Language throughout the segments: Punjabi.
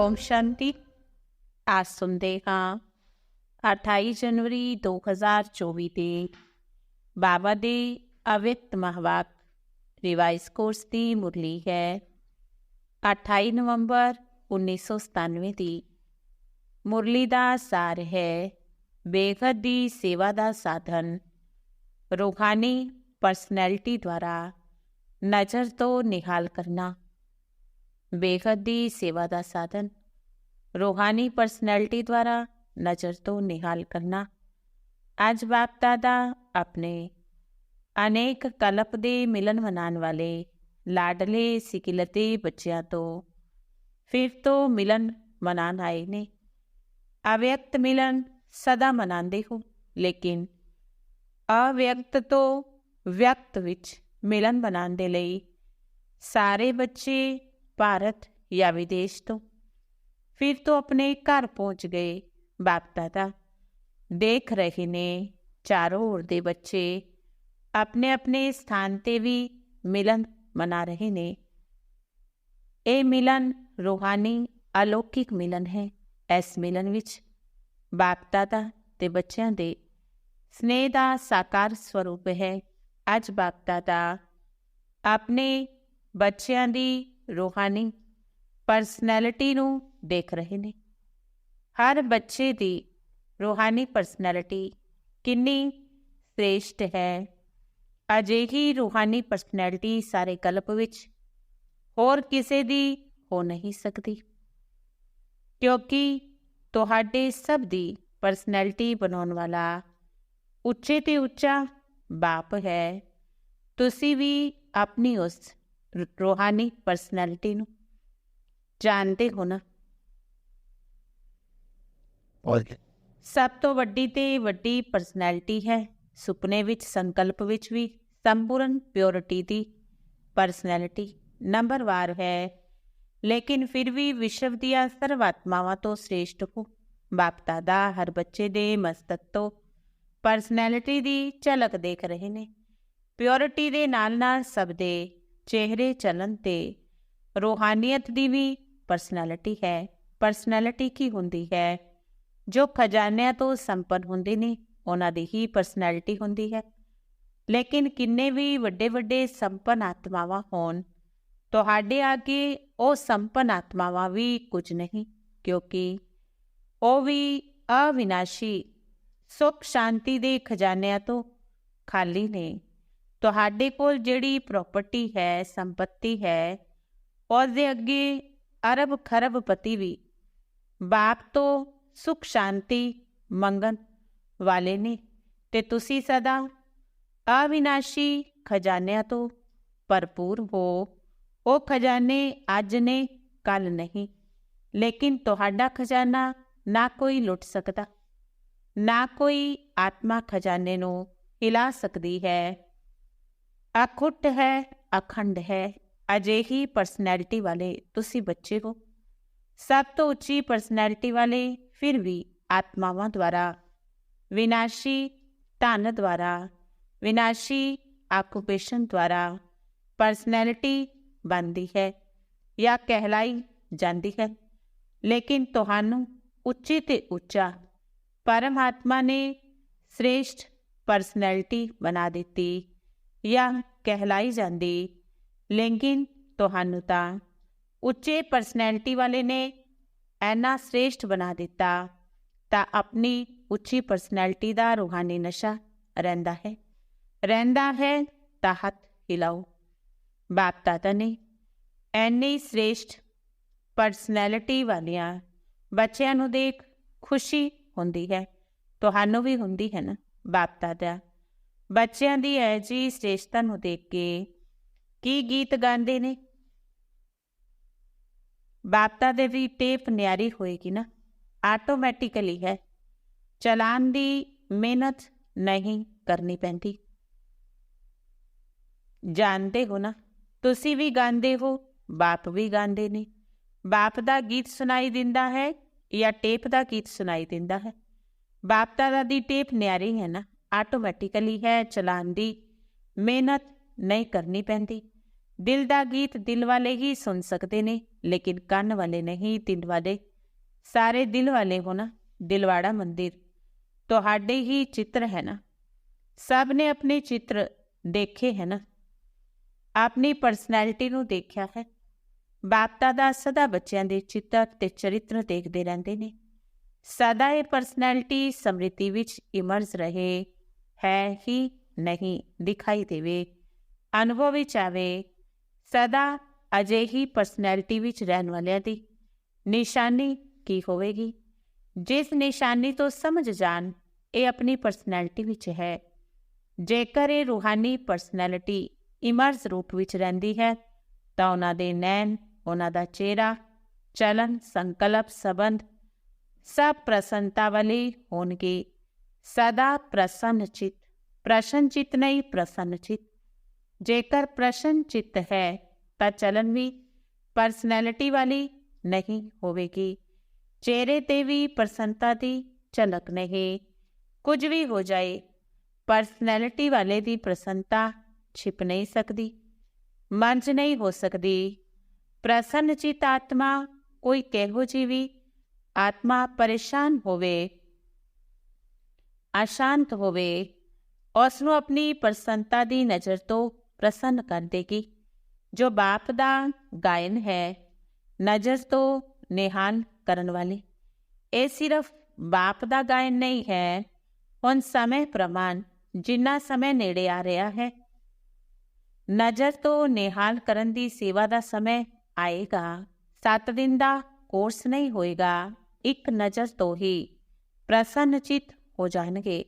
ਓਮ ਸ਼ਾਂਤੀ ਅੱਜ ਸੁਣਦੇ ਹਾਂ 28 ਜਨਵਰੀ 2024 ਦੇ ਬਾਬਾ ਦੇ ਅਵਿਤ ਮਹਵਾਕ ਰਿਵਾਈਜ਼ ਕੋਰਸ ਦੀ ਮੁਰਲੀ ਹੈ 28 ਨਵੰਬਰ 1997 ਦੀ ਮੁਰਲੀ ਦਾ ਸਾਰ ਹੈ ਬੇਖਦ ਦੀ ਸੇਵਾ ਦਾ ਸਾਧਨ ਰੂਹਾਨੀ ਪਰਸਨੈਲਿਟੀ ਦੁਆਰਾ ਨਜ਼ਰ ਤੋਂ ਨਿਹਾਲ ਕਰਨਾ ਬੇਖਦ ਦੀ ਸੇਵਾ ਦਾ ਸਾਧਨ। ਰੋਹਾਨੀ ਪਰਸਨੈਲਿਟੀ ਦੁਆਰਾ ਨਜ਼ਰ ਤੋਂ ਨਿਹਾਲ ਕਰਨਾ। ਅੱਜ ਬਾਪ ਦਾਦਾ ਆਪਣੇ ਅਨੇਕ ਕਲਪ ਦੇ ਮਿਲਨ ਮਨਾਉਣ ਵਾਲੇ ਲਾਡਲੇ ਸਿਕਿਲਤੇ ਬੱਚਿਆਂ ਤੋਂ ਫਿਰ ਤੋਂ ਮਿਲਨ ਮਨਾਉਣ ਆਏ ਨੇ। ਅਵਿਅਕਤ ਮਿਲਨ ਸਦਾ ਮਨਾਉਂਦੇ ਹੋ, ਲੇਕਿਨ ਅਵਿਅਕਤ ਤੋਂ ਵਿਅਕਤ ਵਿੱਚ ਮਿਲਨ ਬਣਾਉਣ ਦੇ ਲਈ ਸਾਰੇ ਬੱਚੇ ਭਾਰਤ ਜਾਂ ਵਿਦੇਸ਼ ਤੋਂ। ਫਿਰ ਤੋਂ ਆਪਣੇ ਘਰ ਪਹੁੰਚ ਗਏ ਬਾਪ ਦਾਦਾ ਦੇਖ ਰਹੇ ਨੇ ਚਾਰੋਂ ओर ਦੇ ਬੱਚੇ ਆਪਣੇ ਆਪਣੇ ਸਥਾਨ ਤੇ ਵੀ ਮਿਲਨ ਮਨਾ ਰਹੇ ਨੇ। ਇਹ ਮਿਲਨ ਰੂਹਾਨੀ ਅਲੌਕਿਕ ਮਿਲਨ ਹੈ। ਇਸ ਮਿਲਨ ਵਿੱਚ ਬਾਪ ਦਾਦਾ ਤੇ ਬੱਚਿਆਂ ਦੇ ਸਨੇਹ ਦਾ ਸਾਕਾਰ ਸਵਰੂਪ ਹੈ। ਅੱਜ ਬਾਪ ਦਾਦਾ ਆਪਣੇ ਬੱਚਿਆਂ ਦੀ ਰੂਹਾਨੀ ਪਰਸਨੈਲਿਟੀ ਨੂੰ ਦੇਖ ਰਹੇ ਨੇ। ਹਰ ਬੱਚੇ ਦੀ ਰੂਹਾਨੀ ਪਰਸਨੈਲਿਟੀ ਕਿੰਨੀ ਸ੍ਰੇਸ਼ਟ ਹੈ। ਅਜਿਹੀ ਰੂਹਾਨੀ ਪਰਸਨੈਲਿਟੀ ਸਾਰੇ ਕਲਪ ਵਿੱਚ ਹੋਰ ਕਿਸੇ ਦੀ ਹੋ ਨਹੀਂ ਸਕਦੀ। ਕਿਉਂਕਿ ਤੁਹਾਡੇ ਸਭ ਦੀ ਪਰਸਨੈਲਿਟੀ ਬਣਾਉਣ ਵਾਲਾ ਉੱਚੇ ਤੇ ਉੱਚਾ ਬਾਪ ਹੈ। ਤੁਸੀਂ ਵੀ ਆਪਣੀ ਉਸ ਰੂਹਾਨੀ ਪਰਸਨੈਲਿਟੀ ਨੂੰ ਜਾਣਦੇ ਹੋ ਨਾ? ਸਭ ਤੋਂ ਵੱਡੀ ਤੇ ਵੱਡੀ ਪਰਸਨੈਲਿਟੀ ਹੈ ਸੁਪਨੇ ਵਿੱਚ ਸੰਕਲਪ ਵਿੱਚ ਵੀ ਸੰਪੂਰਨ ਪਿਓਰਿਟੀ ਦੀ ਪਰਸਨੈਲਿਟੀ ਨੰਬਰਵਾਰ ਹੈ। ਲੇਕਿਨ ਫਿਰ ਵੀ ਵਿਸ਼ਵ ਦੀਆਂ ਸਰਵਾਤਮਾਵਾਂ ਤੋਂ ਸ੍ਰੇਸ਼ਟ ਹੋ ਬਾਪ ਦਾਦਾ ਹਰ ਬੱਚੇ ਦੇ ਮਸਤਕ ਤੋਂ ਪਰਸਨੈਲਿਟੀ ਦੀ ਝਲਕ ਦੇਖ ਰਹੇ ਨੇ। ਪਿਓਰਿਟੀ ਦੇ ਨਾਲ ਨਾਲ ਸਭ ਦੇ ਚਿਹਰੇ ਚਲਨ ਤੇ ਰੂਹਾਨੀਅਤ ਦੀ ਵੀ ਪਰਸਨੈਲਿਟੀ ਹੈ। ਪਰਸਨੈਲਿਟੀ ਕੀ ਹੁੰਦੀ ਹੈ? ਜੋ ਖਜ਼ਾਨਿਆਂ ਤੋਂ ਸੰਪਨ ਹੁੰਦੇ ਨੇ, ਉਹਨਾਂ ਦੀ ਹੀ ਪਰਸਨੈਲਿਟੀ ਹੁੰਦੀ ਹੈ। ਲੇਕਿਨ ਕਿੰਨੇ ਵੀ ਵੱਡੇ ਵੱਡੇ ਸੰਪਨ ਆਤਮਾਵਾਂ ਹੋਣ, ਤੁਹਾਡੇ ਅੱਗੇ ਉਹ ਸੰਪਨ ਆਤਮਾਵਾਂ ਵੀ ਕੁਝ ਨਹੀਂ, ਕਿਉਂਕਿ ਉਹ ਵੀ ਅਵਿਨਾਸ਼ੀ ਸੁਖ ਸ਼ਾਂਤੀ ਦੇ ਖਜ਼ਾਨਿਆਂ ਤੋਂ ਖਾਲੀ ਨੇ। ਤੁਹਾਡੇ ਕੋਲ ਜਿਹੜੀ ਪ੍ਰਾਪਰਟੀ ਹੈ, ਸੰਪਤੀ ਹੈ ਉਸ ਦੇ ਅੱਗੇ ਅਰਬ ਖਰਬ ਪਤੀ ਵੀ, ਬਾਪ ਤੋਂ ਸੁਖ ਸ਼ਾਂਤੀ ਮੰਗਣ ਵਾਲੇ ਨੇ। ਤੇ ਤੁਸੀਂ ਸਦਾ ਅਵਿਨਾਸ਼ੀ ਖਜ਼ਾਨਿਆਂ ਤੋਂ ਭਰਪੂਰ ਹੋ। ਉਹ ਖਜ਼ਾਨੇ ਅੱਜ ਨੇ ਕੱਲ ਨਹੀਂ। ਲੇਕਿਨ ਤੁਹਾਡਾ ਖਜ਼ਾਨਾ ਨਾ ਕੋਈ ਲੁੱਟ ਸਕਦਾ, ਨਾ ਕੋਈ ਆਤਮਾ ਖਜ਼ਾਨੇ ਨੂੰ ਹਿਲਾ ਸਕਦੀ ਹੈ। ਅਖੁੱਟ ਹੈ ਅਖੰਡ ਹੈ ਅਜਿਹੀ ਪਰਸਨੈਲਿਟੀ ਵਾਲੇ ਤੁਸੀਂ ਬੱਚੇ ਹੋ ਸਭ ਤੋਂ ਉੱਚੀ ਪਰਸਨੈਲਿਟੀ ਵਾਲੇ ਫਿਰ ਵੀ ਆਤਮਾਵਾਂ ਦੁਆਰਾ ਵਿਨਾਸ਼ੀ ਧਨ ਦੁਆਰਾ ਵਿਨਾਸ਼ੀ ਆਕੂਪੇਸ਼ਨ ਦੁਆਰਾ ਪਰਸਨੈਲਿਟੀ ਬਣਦੀ ਹੈ ਜਾਂ ਕਹਿਲਾਈ ਜਾਂਦੀ ਹੈ ਲੇਕਿਨ ਤੁਹਾਨੂੰ ਉੱਚੀ ਤੇ ਉੱਚਾ ਪਰਮਾਤਮਾ ਨੇ ਸ੍ਰੇਸ਼ਟ ਪਰਸਨੈਲਿਟੀ ਬਣਾ ਦਿੱਤੀ ਜਾਂ ਕਹਿਲਾਈ ਜਾਂਦੀ। ਲੇਕਿਨ ਤੁਹਾਨੂੰ ਤਾਂ ਉੱਚੇ ਪਰਸਨੈਲਿਟੀ ਵਾਲੇ ਨੇ ਐਨਾ ਸ੍ਰੇਸ਼ਟ ਬਣਾ ਦਿੱਤਾ, ਤਾਂ ਆਪਣੀ ਉੱਚੀ ਪਰਸਨੈਲਿਟੀ ਦਾ ਰੂਹਾਨੀ ਨਸ਼ਾ ਰਹਿੰਦਾ ਹੈ। ਰਹਿੰਦਾ ਹੈ ਤਾਂ ਹੱਥ ਹਿਲਾਓ। ਬਾਪ ਦਾਦਾ ਨੇ ਐਨੀ ਸ੍ਰੇਸ਼ਟ ਪਰਸਨੈਲਿਟੀ ਵਾਲਿਆਂ ਬੱਚਿਆਂ ਨੂੰ ਦੇਖ ਖੁਸ਼ੀ ਹੁੰਦੀ ਹੈ। ਤੁਹਾਨੂੰ ਵੀ ਹੁੰਦੀ ਹੈ ਨਾ, ਬਾਪ ਦਾਦਾ? ਬੱਚਿਆਂ ਦੀ ਐ ਜੀ ਸ੍ਰੇਸ਼ਟਤਾ ਨੂੰ ਦੇਖ ਕੇ ਕੀ ਗੀਤ ਗਾਉਂਦੇ ਨੇ? ਬਾਪਤਾ ਦੇ ਵੀ ਟੇਪ ਨਿਆਰੀ ਹੋਏਗੀ ਨਾ। ਆਟੋਮੈਟਿਕਲੀ ਹੈ। ਚਲਾਨ ਦੀ ਮਿਹਨਤ ਨਹੀਂ ਕਰਨੀ ਪੈਂਦੀ। ਜਾਣਦੇ ਹੋ ਨਾ, ਤੁਸੀਂ ਵੀ ਗਾਉਂਦੇ ਹੋ, ਬਾਪ ਵੀ ਗਾਉਂਦੇ ਨੇ। ਬਾਪ ਦਾ ਗੀਤ ਸੁਣਾਈ ਦਿੰਦਾ ਹੈ ਜਾਂ ਟੇਪ ਦਾ ਗੀਤ ਸੁਣਾਈ ਦਿੰਦਾ ਹੈ? ਬਾਪ ਦਾ ਦੀ ਟੇਪ ਨਿਆਰੀ ਹੈ ਨਾ। ਆਟੋਮੈਟਿਕਲੀ ਹੈ, ਚਲਾਨ ਦੀ ਮਿਹਨਤ ਨਹੀਂ ਕਰਨੀ ਪੈਂਦੀ। ਦਿਲ ਦਾ ਗੀਤ ਦਿਲ ਵਾਲੇ ਹੀ ਸੁਣ ਸਕਦੇ ਨੇ, ਲੇਕਿਨ ਕੰਨ ਵਾਲੇ ਨਹੀਂ ਦਿਲ ਵਾਲੇ। ਸਾਰੇ ਦਿਲ ਵਾਲੇ ਹੋ ਨਾ, ਦਿਲਵਾੜਾ ਮੰਦਿਰ। ਤੁਹਾਡੇ ਹੀ ਚਿੱਤਰ ਹੈ ਨਾ। ਸਭ ਨੇ ਆਪਣੇ ਚਿੱਤਰ ਦੇਖੇ ਹੈ ਨਾ। ਆਪਣੀ ਪਰਸਨੈਲਿਟੀ ਨੂੰ ਦੇਖਿਆ ਹੈ। ਬਾਪਤਾ ਦਾ ਸਦਾ ਬੱਚਿਆਂ ਦੇ ਚਿੱਤਰ ਤੇ ਚਰਿੱਤਰ ਦੇਖਦੇ ਰਹਿੰਦੇ ਨੇ। ਸਦਾ ਇਹ ਪਰਸਨੈਲਿਟੀ ਸਮ੍ਰਿਤੀ ਵਿੱਚ ਇਮਰਜ ਰਹੇ। ਹੈ ਹੀ ਨਹੀਂ ਦਿਖਾਈ ਦੇਵੇ। ਅਨੁਭਵ ਵਿੱਚ ਆਵੇ, ਸਦਾ ਅਜਿਹੀ ਪਰਸਨੈਲਿਟੀ ਵਿੱਚ ਰਹਿਣ ਵਾਲਿਆਂ ਦੀ ਨਿਸ਼ਾਨੀ ਕੀ ਹੋਵੇਗੀ? ਜਿਸ ਨਿਸ਼ਾਨੀ ਤੋਂ ਸਮਝ ਜਾਣ, ਇਹ ਆਪਣੀ ਪਰਸਨੈਲਿਟੀ ਵਿੱਚ ਹੈ। ਜੇਕਰ ਇਹ ਰੂਹਾਨੀ ਪਰਸਨੈਲਿਟੀ ਇਮਰਜ ਰੂਪ ਵਿੱਚ ਰਹਿੰਦੀ ਹੈ, ਤਾਂ ਉਹਨਾਂ ਦੇ ਨੈਣ, ਉਹਨਾਂ ਦਾ ਚਿਹਰਾ, ਚਲਨ, ਸੰਕਲਪ, ਸਬੰਧ ਸਭ ਪ੍ਰਸੰਨਤਾ ਵਾਲੀ ਹੋਣਗੇ। ਸਦਾ ਪ੍ਰਸੰਨਚਿਤ ਚਿਤ ਨਹੀਂ ਪ੍ਰਸੰਨਚਿਤ। ਜੇਕਰ ਪ੍ਰਸ਼ਨਚਿਤ ਹੈ, ਤਾਂ ਚਲਨ ਵੀ ਪਰਸਨੈਲਿਟੀ ਵਾਲੀ ਨਹੀਂ ਹੋਵੇਗੀ। ਚਿਹਰੇ ਤੇ ਵੀ ਪ੍ਰਸੰਨਤਾ ਦੀ ਝਲਕ ਨਹੀਂ, ਕੁਝ ਵੀ ਹੋ ਜਾਏ ਪਰਸਨੈਲਿਟੀ ਵਾਲੇ ਦੀ ਪ੍ਰਸੰਨਤਾ ਛਿਪ ਨਹੀਂ ਸਕਦੀ ਮੰਜ ਨਹੀਂ ਹੋ ਸਕਦੀ। ਪ੍ਰਸੰਨਚਿਤ ਆਤਮਾ ਕੋਈ ਕਿਹੋ ਜਿਹੀ ਵੀ ਆਤਮਾ ਪਰੇਸ਼ਾਨ ਹੋਵੇ ਅਸ਼ਾਂਤ ਹੋਵੇ ਉਸ ਨੂੰ ਆਪਣੀ ਪ੍ਰਸੰਨਤਾ ਦੀ ਨਜ਼ਰ ਤੋਂ ਪ੍ਰਸੰਨ ਕਰ ਦੇਗੀ ਜੋ ਬਾਪ ਦਾ ਗਾਇਨ ਹੈ ਨਜ਼ਰ ਤੋਂ ਨਿਹਾਲ ਕਰਨ ਵਾਲੇ ਇਹ ਸਿਰਫ ਬਾਪ ਦਾ ਗਾਇਨ ਨਹੀਂ ਹੈ ਹੁਣ ਸਮੇਂ ਪ੍ਰਮਾਣ ਜਿੰਨਾ ਸਮੇਂ ਨੇੜੇ ਆ ਰਿਹਾ ਹੈ ਨਜ਼ਰ ਤੋਂ ਨਿਹਾਲ ਕਰਨ ਦੀ ਸੇਵਾ ਦਾ ਸਮੇਂ ਆਏਗਾ 7 ਦਿਨ ਦਾ ਕੋਰਸ ਨਹੀਂ ਹੋਏਗਾ ਇੱਕ ਨਜ਼ਰ ਤੋਂ ਹੀ ਪ੍ਰਸੰਨਚਿਤ ਹੋ ਜਾਣਗੇ।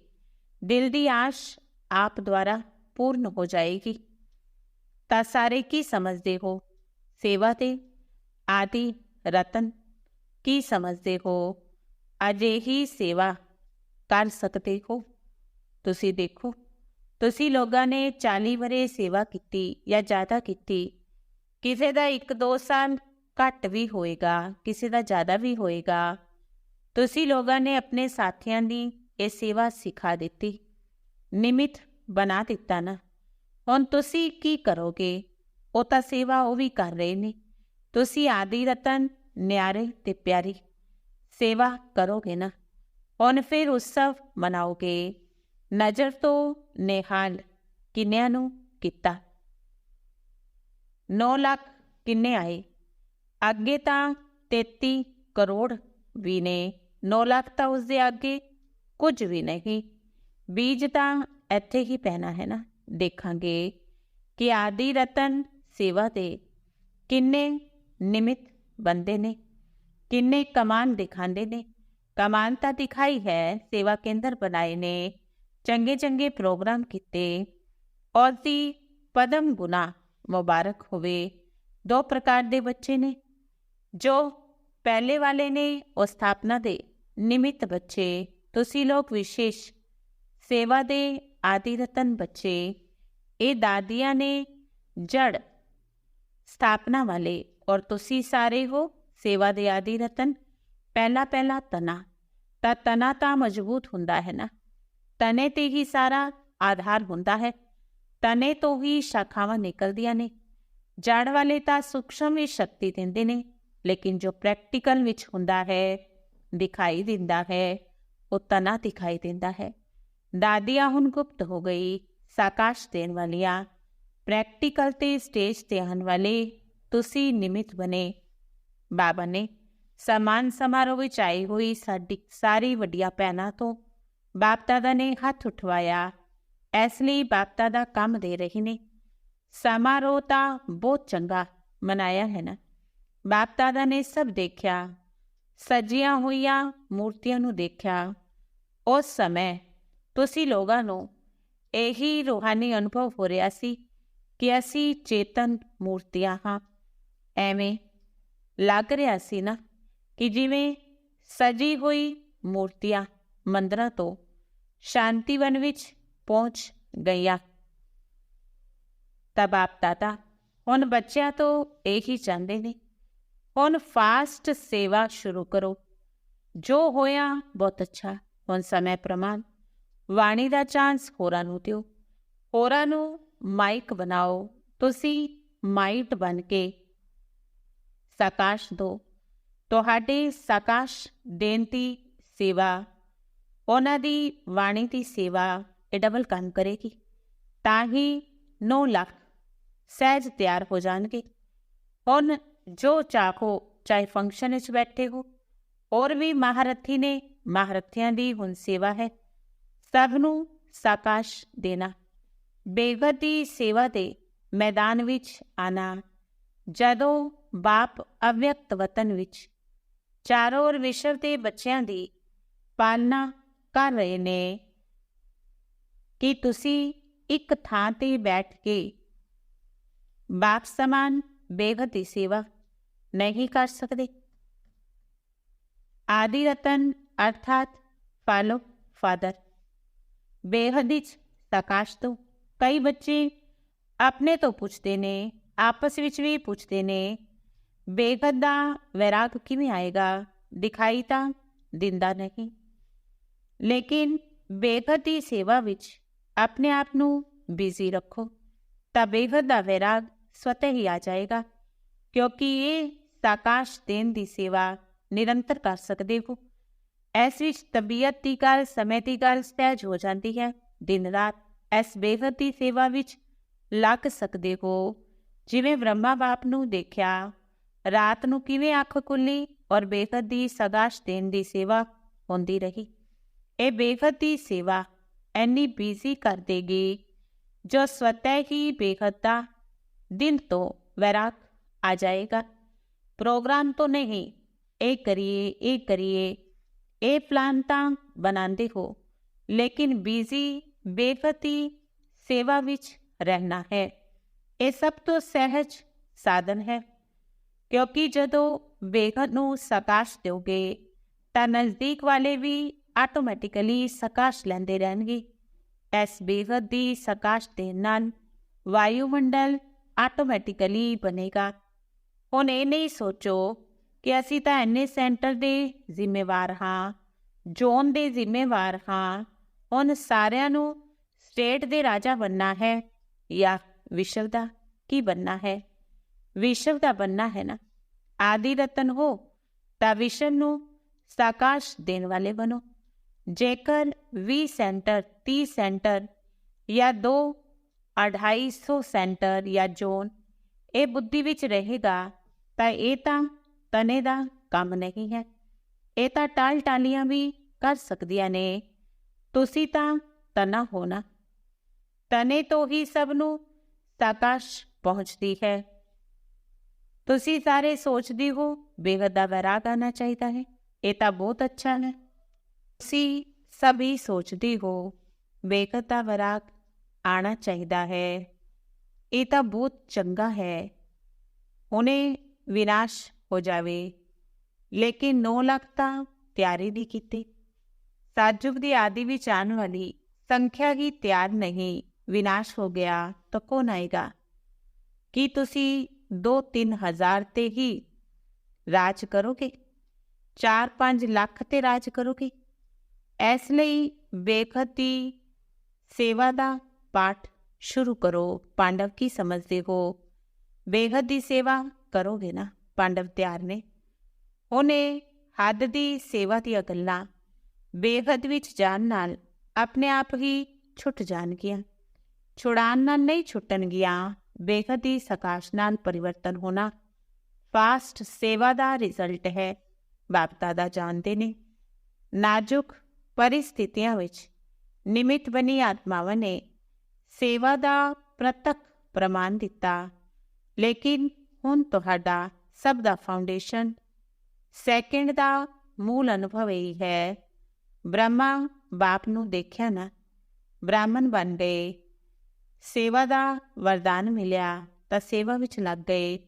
ਦਿਲ ਦੀ ਆਸ਼ ਆਪ ਦੁਆਰਾ ਪੂਰਨ ਹੋ ਜਾਏਗੀ। ਤਾਂ ਸਾਰੇ ਕੀ ਸਮਝਦੇ ਹੋ? ਸੇਵਾ ਤੇ ਆਦਿ ਰਤਨ ਕੀ ਸਮਝਦੇ ਹੋ? ਅਜੇ ਹੀ ਸੇਵਾ ਕਰ ਸਕਦੇ ਹੋ? ਤੁਸੀਂ ਦੇਖੋ, ਤੁਸੀਂ ਲੋਕਾਂ ਨੇ 40 ਵਰੇ ਸੇਵਾ ਕੀਤੀ ਜਾਂ ਜ਼ਿਆਦਾ ਕੀਤੀ, ਕਿਸੇ ਦਾ 1-2 ਸਾਲ ਘੱਟ ਵੀ ਹੋਏਗਾ, ਕਿਸੇ ਦਾ ਜ਼ਿਆਦਾ ਵੀ ਹੋਏਗਾ। ਤੁਸੀਂ ਲੋਕਾਂ ਨੇ ਆਪਣੇ ਸਾਥੀਆਂ ਦੀ ਇਹ ਸੇਵਾ ਸਿਖਾ ਦਿੱਤੀ। ਨਿਮਿਤ ਬਣਾ ਦਿੱਤਾ ਨਾ। ਹੁਣ ਤੁਸੀਂ ਕੀ ਕਰੋਗੇ? ਉਹ ਤਾਂ ਸੇਵਾ ਉਹ ਵੀ ਕਰ ਰਹੇ ਨੇ। ਤੁਸੀਂ ਆਦੀ ਰਤਨ, ਨਿਆਰੇ ਤੇ ਪਿਆਰੀ ਸੇਵਾ ਕਰੋਗੇ ਨਾ। ਹੁਣ ਫਿਰ ਉਤਸਵ ਮਨਾਓਗੇ। ਨਜ਼ਰ ਤੋਂ ਨਿਹਾਲ ਕਿੰਨਿਆਂ ਨੂੰ ਕੀਤਾ। 9 ਲੱਖ ਕਿੰਨੇ ਆਏ? ਅੱਗੇ ਤਾਂ 33 ਕਰੋੜ ਵੀ ਨੇ। 9 ਲੱਖ ਤਾਂ ਉਸ ਦੇ ਅੱਗੇ ਕੁਝ ਵੀ ਨਹੀਂ। ਬੀਜ ਤਾਂ ਇੱਥੇ ਹੀ ਪੈਣਾ ਹੈ ਨਾ। ਦੇਖਾਂਗੇ ਕਿ ਆਦੀ ਰਤਨ ਸੇਵਾ ਦੇ ਕਿੰਨੇ ਨਿਮਿਤ ਬੰਦੇ ਨੇ, ਕਿੰਨੇ ਕਮਾਨ ਦਿਖਾਉਂਦੇ ਨੇ। ਕਮਾਨ ਤਾਂ ਦਿਖਾਈ ਹੈ, ਸੇਵਾ ਕੇਂਦਰ ਬਣਾਏ ਨੇ, ਚੰਗੇ ਚੰਗੇ ਪ੍ਰੋਗਰਾਮ ਕੀਤੇ। ਔਰ ਦੀ ਪਦਮ ਗੁਨਾ ਮੁਬਾਰਕ ਹੋਵੇ, ਦੋ ਪ੍ਰਕਾਰ ਦੇ ਬੱਚੇ ਨੇ। ਜੋ ਪਹਿਲੇ ਵਾਲੇ ਨੇ, ਉਹ ਸਥਾਪਨਾ ਦੇ ਨਿਮਿਤ ਬੱਚੇ ਤੁਸੀਂ ਲੋਕ ਵਿਸ਼ੇਸ਼ ਸੇਵਾ ਦੇ ਆਦਿ ਰਤਨ ਬੱਚੇ, ਇਹ ਦਾਦੀਆਂ ਨੇ ਜੜ ਸਥਾਪਨਾ ਵਾਲੇ ਔਰ ਤੁਸੀਂ ਸਾਰੇ ਹੋ ਸੇਵਾ ਦੇ ਆਦਿ ਰਤਨ। ਪਹਿਲਾ ਪਹਿਲਾ ਤਨਾ, ਤਾਂ ਤਨਾ ਤਾਂ ਮਜ਼ਬੂਤ ਹੁੰਦਾ ਹੈ ਨਾ। ਤਨੇ ਤੇ ਹੀ ਸਾਰਾ ਆਧਾਰ ਹੁੰਦਾ ਹੈ। ਤਨੇ ਤੋਂ ਹੀ ਸ਼ਾਖਾਵਾਂ ਨਿਕਲਦੀਆਂ ਨੇ। ਜੜ ਵਾਲੇ ਤਾਂ ਸੂਖਸ਼ਮ ਵੀ ਸ਼ਕਤੀ ਦਿੰਦੇ ਨੇ, ਲੇਕਿਨ ਜੋ ਪ੍ਰੈਕਟੀਕਲ ਵਿੱਚ ਹੁੰਦਾ ਹੈ, ਦਿਖਾਈ ਦਿੰਦਾ ਹੈ। ਉਹ ਤਨਾ ਦਿਖਾਈ ਦਿੰਦਾ ਹੈ। ਦਾਦੀਆਂ ਹੁਣ ਗੁਪਤ ਹੋ ਗਈ, ਸਾਕਾਸ਼ ਦੇਣ ਵਾਲੀਆਂ। ਪ੍ਰੈਕਟੀਕਲ ਤੇ ਸਟੇਜ ਤੇ ਆਉਣ ਵਾਲੇ, ਤੁਸੀਂ ਨਿਮਿਤ ਬਨੇ ਬਾਬਾ ਨੇ ਸਮਾਨ ਸਮਾਰੋਹ ਵਿੱਚ ਆਈ ਹੋਈ ਸਾਡੀ ਸਾਰੀ ਵੱਡੀਆਂ ਭੈਣਾਂ ਤੋਂ ਬਾਪ ਦਾਦਾ ਨੇ ਹੱਥ ਉਠਵਾਇਆ। ਇਸ ਲਈ ਬਾਪ ਦਾਦਾ ਕੰਮ ਦੇ ਰਹੇ ਨੇ। ਸਮਾਰੋਹ ਤਾਂ ਬਹੁਤ ਚੰਗਾ ਮਨਾਇਆ ਹੈ ਨਾ? ਬਾਪ ਦਾਦਾ ਨੇ ਸਭ ਦੇਖਿਆ। ਸਜੀਆਂ ਹੋਈਆਂ ਮੂਰਤੀਆਂ ਨੂੰ ਦੇਖਿਆ। ਉਸ ਸਮੇਂ ਤੁਸੀਂ ਲੋਕਾਂ ਨੂੰ ਇਹੀ ਰੂਹਾਨੀ ਅਨੁਭਵ ਹੋ ਰਿਹਾ ਸੀ ਕਿ ਅਸੀਂ ਚੇਤਨ ਮੂਰਤੀਆਂ ਹਾਂ। ਐਵੇਂ ਲੱਗ ਰਿਹਾ ਸੀ ਨਾ ਕਿ ਜਿਵੇਂ ਸਜੀ ਹੋਈ ਮੂਰਤੀਆਂ ਮੰਦਰਾਂ ਤੋਂ ਸ਼ਾਂਤੀਵਨ ਵਿੱਚ ਪਹੁੰਚ ਗਈਆਂ। ਤਾਂ ਬਾਪ ਦਾਤਾ ਹੁਣ ਬੱਚਿਆਂ ਤੋਂ ਇਹੀ ਚਾਹੁੰਦੇ ਨੇ, ਹੁਣ ਫਾਸਟ ਸੇਵਾ ਸ਼ੁਰੂ ਕਰੋ, ਜੋ ਹੋਇਆ ਬਹੁਤ ਅੱਛਾ। ਹੁਣ ਸਮੇਂ ਪ੍ਰਮਾਣ। ਵਾਣੀ ਦਾ ਚਾਂਸ ਹੋਰਾਂ ਨੂੰ ਦਿਓ। ਹੋਰਾਂ ਨੂੰ ਮਾਈਕ ਬਣਾਓ। ਤੁਸੀਂ ਮਾਈਟ ਬਣ ਕੇ ਸਾਕਾਸ਼ ਦੋ। ਤੁਹਾਡੇ ਸਾਕਾਸ਼ ਦੇਣ ਦੀ ਸੇਵਾ, ਉਹਨਾਂ ਦੀ ਵਾਣੀ ਦੀ ਸੇਵਾ ਇਹ ਡਬਲ ਕੰਮ ਕਰੇਗੀ। ਤਾਂ ਹੀ 9 ਲੱਖ ਸਹਿਜ ਤਿਆਰ ਹੋ ਜਾਣਗੇ। ਹੁਣ ਜੋ ਚਾਹੋ, ਚਾਹੇ ਫੰਕਸ਼ਨ ਵਿੱਚ ਬੈਠੇ ਹੋ, ਹੋਰ ਵੀ ਮਹਾਰਥੀ ਨੇ ਮਹਾਰਥੀਆਂ ਦੀ ਹੁਣ ਸੇਵਾ ਹੈ। ਸਭ ਨੂੰ ਸਾਕਾਸ਼ ਦੇਣਾ। ਬੇਗਤ ਦੀ ਸੇਵਾ ਦੇ ਮੈਦਾਨ ਵਿੱਚ ਆਣਾ। ਜਦੋਂ ਬਾਪ ਅਵਿਅਕਤ ਵਤਨ ਵਿੱਚ, ਚਾਰੋਂ ਔਰ ਵਿਸ਼ਵ ਦੇ ਬੱਚਿਆਂ ਦੀ ਪਾਲਣਾ ਕਰ ਰਹੇ ਨੇ, ਕਿ ਤੁਸੀਂ ਇੱਕ ਥਾਂ ਤੇ ਬੈਠ ਕੇ ਬਾਪ ਸਮਾਨ ਬੇਗਤੀ ਸੇਵਾ ਨਹੀਂ ਕਰ ਸਕਦੇ। ਆਦਿ ਰਤਨ ਅਰਥਾਤ ਫਾਲੋ ਫਾਦਰ ਬੇਹਦ ਵਿੱਚ ਸਕਾਸ਼ ਤੋਂ ਕਈ ਬੱਚੇ ਆਪਣੇ ਤੋਂ ਪੁੱਛਦੇ ਨੇ ਆਪਸ ਵਿੱਚ ਵੀ ਪੁੱਛਦੇ ਨੇ ਬੇਗਤ ਦਾ ਵੈਰਾਗ ਕਿਵੇਂ ਆਏਗਾ ਦਿਖਾਈ ਤਾਂ ਦਿੰਦਾ ਨਹੀਂ ਲੇਕਿਨ ਬੇਗਤ ਦੀ ਸੇਵਾ ਵਿੱਚ ਆਪਣੇ ਆਪ ਨੂੰ ਬਿਜ਼ੀ ਰੱਖੋ ਤਾਂ ਬੇਗਤ ਦਾ ਵੈਰਾਗ ਸਵਤः ਹੀ ਆ ਜਾਏਗਾ ਕਿਉਂਕਿ ਇਹ ਸਾਕਾਸ਼ ਦੇਣ ਦੀ ਸੇਵਾ ਨਿਰੰਤਰ ਕਰ ਸਕਦੇ ਹੋ ਐਸ ਵਿੱਚ ਤਬੀਅਤ ਦੀ ਗੱਲ ਸਮੇਂ ਦੀ ਗੱਲ ਸਹਿਜ ਹੋ ਜਾਂਦੀ ਹੈ ਦਿਨ ਰਾਤ ਇਸ ਬੇਗਤ ਦੀ ਸੇਵਾ ਵਿੱਚ ਲੱਗ ਸਕਦੇ ਹੋ ਜਿਵੇਂ ਬ੍ਰਹਮਾ ਬਾਪ ਨੂੰ ਦੇਖਿਆ ਰਾਤ ਨੂੰ ਕਿਵੇਂ ਅੱਖ ਖੁੱਲੀ ਔਰ ਬੇਗਤ ਦੀ ਸਗਾਸ਼ ਦੇਣ ਦੀ ਸੇਵਾ ਹੁੰਦੀ ਰਹੀ ਇਹ ਬੇਹਦ ਦੀ ਸੇਵਾ ਐਨੀ ਬੀਜ਼ੀ ਕਰ ਦੇਗੀ ਜੋ ਸਵਤः ਹੀ ਬੇਗਤ ਦਾ ਦਿਨ ਤੋਂ ਵੈਰਾਗ ਆ ਜਾਏਗਾ ਪ੍ਰੋਗਰਾਮ ਤੋਂ ਨਹੀਂ ਇਹ ਕਰੀਏ ਇਹ ਕਰੀਏ ਇਹ ਪਲਾਨ ਤਾਂ ਬਣਾਉਂਦੇ ਹੋ, ਲੇਕਿਨ ਬੀਜ਼ੀ ਬੇਫਤੀ ਸੇਵਾ ਵਿੱਚ ਰਹਿਣਾ ਹੈ। ਇਹ ਸਭ ਤੋਂ ਸਹਿਜ ਸਾਧਨ ਹੈ, ਕਿਉਂਕਿ ਜਦੋਂ ਬੇਗਤ ਨੂੰ ਸਕਾਸ਼ ਦਿਓਗੇ, ਤਾਂ ਨਜ਼ਦੀਕ ਵਾਲੇ ਵੀ ਆਟੋਮੈਟਿਕਲੀ ਸਕਾਸ਼ ਲੈਂਦੇ ਰਹਿਣਗੇ। ਇਸ ਬੇਗਤ ਦੀ ਸਕਾਸ਼ ਦੇ ਨਾਲ ਵਾਯੂਮੰਡਲ ਆਟੋਮੈਟਿਕਲੀ ਬਣੇਗਾ। ਹੁਣ ਇਹ ਨਹੀਂ ਸੋਚੋ ਕਿ ਅਸੀਂ ਤਾਂ ਐਨੇ ਸੈਂਟਰ ਦੇ ਜ਼ਿੰਮੇਵਾਰ ਹਾਂ, ਜ਼ੋਨ ਦੇ ਜ਼ਿੰਮੇਵਾਰ ਹਾਂ, ਹੁਣ ਸਾਰਿਆਂ ਨੂੰ ਸਟੇਟ ਦੇ ਰਾਜਾ ਬੰਨਾ ਹੈ ਜਾਂ ਵਿਸ਼ਵ ਦਾ ਕੀ ਬੰਨਾ ਹੈ? ਵਿਸ਼ਵ ਦਾ ਬੰਨਾ ਹੈ ਨਾ? ਆਦਿ ਰਤਨ ਹੋ ਤਾਂ ਵਿਸ਼ਵ ਨੂੰ ਸਾਕਾਸ਼ ਦੇਣ ਵਾਲੇ ਬਣੋ। ਜੇਕਰ 20 ਸੈਂਟਰ 30 ਸੈਂਟਰ ਜਾਂ 2 250 ਸੈਂਟਰ ਜਾਂ ਜ਼ੋਨ ਇਹ ਬੁੱਧੀ ਵਿੱਚ ਰਹੇਗਾ ਤਾਂ ਇਹ ਤਾਂ ਤਨੇ ਦਾ ਕੰਮ ਨਹੀਂ ਹੈ। ਇਹ ਤਾਂ ਟਾਲ ਟਾਲੀਆਂ ਵੀ ਕਰ ਸਕਦੀਆਂ ਨੇ। ਤੁਸੀਂ ਤਾਂ ਤਨਾ ਹੋਣਾ ਤਨੇ ਤੋਂ ਹੀ ਸਭ ਨੂੰ ਤਾਕਾਸ਼ ਪਹੁੰਚਦੀ ਹੈ। ਤੁਸੀਂ ਸਾਰੇ ਸੋਚਦੇ ਹੋ ਬੇਗਤ ਦਾ ਵੈਰਾਗ ਆਣਾ ਚਾਹੀਦਾ ਹੈ। ਇਹ ਤਾਂ ਬਹੁਤ ਅੱਛਾ ਹੈ। ਤੁਸੀਂ ਸਭੀ ਸੋਚਦੇ ਹੋ ਬੇਗਤ ਦਾ ਵੈਰਾਗ ਆਣਾ ਚਾਹੀਦਾ ਹੈ। ਇਹ ਤਾਂ ਬਹੁਤ ਚੰਗਾ ਹੈ। ਉਹਨੇ ਵਿਨਾਸ਼ ਹੋ ਜਾਵੇ ਲੇਕਿਨ 9 ਲੱਖ ਤਾਂ ਤਿਆਰੀ ਨਹੀਂ ਕੀਤੀ ਸਾਜੁਗ ਦੀ ਆਦਿ ਵਿੱਚ ਆਉਣ ਵਾਲੀ ਸੰਖਿਆ ਹੀ ਤਿਆਰ ਨਹੀਂ ਵਿਨਾਸ਼ ਹੋ ਗਿਆ ਤਾਂ ਕੌਣ ਆਏਗਾ ਕੀ ਤੁਸੀਂ 2-3 ਹਜ਼ਾਰ ਤੇ ਹੀ ਰਾਜ ਕਰੋਗੇ 4-5 ਲੱਖ ਤੇ ਰਾਜ ਕਰੋਗੇ ਇਸ ਲਈ ਬੇਖਤੀ ਸੇਵਾ ਦਾ ਪਾਠ ਸ਼ੁਰੂ ਕਰੋ ਪਾਂਡਵ ਕੀ ਸਮਝਦੇ ਹੋ ਬੇਹਦ ਦੀ ਸੇਵਾ ਕਰੋਗੇ ਨਾ ਪਾਂਡਵ ਤਿਆਰ ਨੇ। ਉਹਨੇ ਹੱਦ ਦੀ ਸੇਵਾ ਦੀਆਂ ਗੱਲਾਂ ਬੇਹੱਦ ਵਿੱਚ ਜਾਣ ਨਾਲ ਆਪਣੇ ਆਪ ਹੀ ਛੁੱਟ ਜਾਣਗੀਆਂ। ਛੁਡਾਨ ਨਾਲ ਨਹੀਂ ਛੁੱਟਣਗੀਆਂ, ਬੇਹੱਦ ਦੀ ਸਕਾਸ਼ ਨਾਲ ਪਰਿਵਰਤਨ ਹੋਣਾ ਫਾਸਟ ਸੇਵਾ ਦਾ ਰਿਜ਼ਲਟ ਹੈ ਬਾਪਤਾ ਦਾ ਜਾਣਦੇ ਨੇ। ਨਾਜ਼ੁਕ ਪਰਿਸਥਿਤੀਆਂ ਵਿੱਚ ਨਿਮਿਤ ਬਣੀ ਆਤਮਾਵਾਂ ਨੇ ਸੇਵਾ ਦਾ ਪ੍ਰਤੱਖ ਪ੍ਰਮਾਣ ਦਿੱਤਾ, ਲੇਕਿਨ ਹੁਣ ਤੁਹਾਡਾ ਸਭ ਦਾ ਫਾਊਂਡੇਸ਼ਨ ਸੈਕਿੰਡ ਦਾ ਮੂਲ ਅਨੁਭਵ ਇਹ ਹੈ, ਬ੍ਰਹਮਾ ਬਾਪ ਨੂੰ ਦੇਖਿਆ ਨਾ, ਬ੍ਰਾਹਮਣ ਬਣ ਗਏ, ਸੇਵਾ ਦਾ ਵਰਦਾਨ ਮਿਲਿਆ ਤਾਂ ਸੇਵਾ ਵਿੱਚ ਲੱਗ ਗਏ